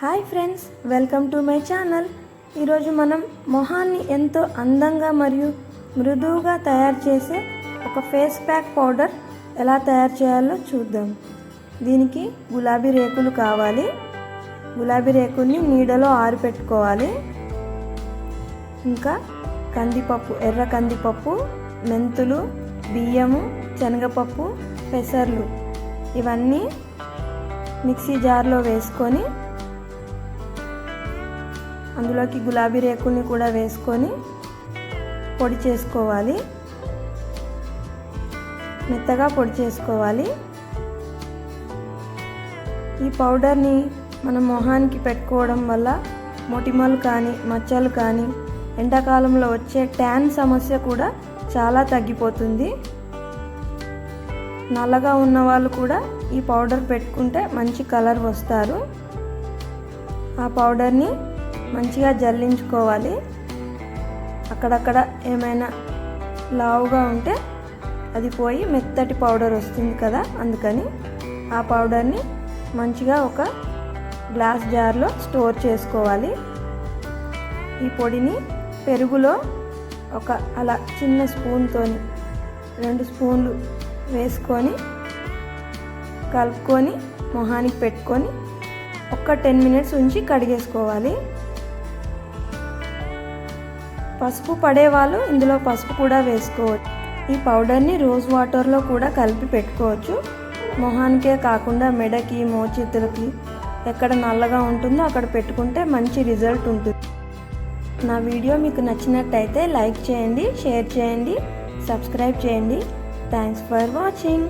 Hi friends welcome to my channel. ఈరోజు మనం మొహాన్ని ఎంతో అందంగా మరియు మృదువుగా తయారు చేసే ఒక ఫేస్ ప్యాక్ పౌడర్ ఎలా తయారు చేయాలో చూద్దాం. దీనికి గులాబీ రేకులు కావాలి. గులాబీ రేకుల్ని నీడలో ఆరిపెట్టుకోవాలి. ఇంకా కందిపప్పు ఎర్ర కందిపప్పు మెంతులు బియ్యము శనగపప్పు పెసర్లు ఇవన్నీ మిక్సీ జార్లో వేసుకొని అందులోకి గులాబీ రేకుల్ని కూడా వేసుకొని పొడి చేసుకోవాలి. మెత్తగా పొడి చేసుకోవాలి. ఈ పౌడర్ని మన మొహానికి పెట్టుకోవడం వల్ల మొటిమలు కానీ మచ్చలు కానీ ఎండాకాలంలో వచ్చే ట్యాన్ సమస్య కూడా చాలా తగ్గిపోతుంది. నల్లగా ఉన్న వాళ్ళు కూడా ఈ పౌడర్ పెట్టుకుంటే మంచి కలర్ వస్తారు. ఆ పౌడర్ని మంచిగా జల్లించుకోవాలి. అక్కడక్కడ ఏమైనా లావుగా ఉంటే అది పోయి మెత్తటి పౌడర్ వస్తుంది కదా అందుకని ఆ పౌడర్ని మంచిగా ఒక గ్లాస్ జార్లో స్టోర్ చేసుకోవాలి. ఈ పొడిని పెరుగులో ఒక అలా చిన్న స్పూన్తో రెండు స్పూన్లు వేసుకొని కలుపుకొని మొహానికి పెట్టుకొని ఒక టెన్ మినిట్స్ ఉంచి కడిగేసుకోవాలి. పసుపు పడేవాళ్ళు ఇందులో పసుపు కూడా వేసుకోవచ్చు. ఈ పౌడర్ని రోజ్ వాటర్లో కూడా కలిపి పెట్టుకోవచ్చు. మొహానికే కాకుండా మెడకి మోచేతులకి ఎక్కడ నల్లగా ఉంటుందో అక్కడ పెట్టుకుంటే మంచి రిజల్ట్ ఉంటుంది. నా వీడియో మీకు నచ్చినట్టయితే లైక్ చేయండి షేర్ చేయండి సబ్స్క్రైబ్ చేయండి. Thanks for watching.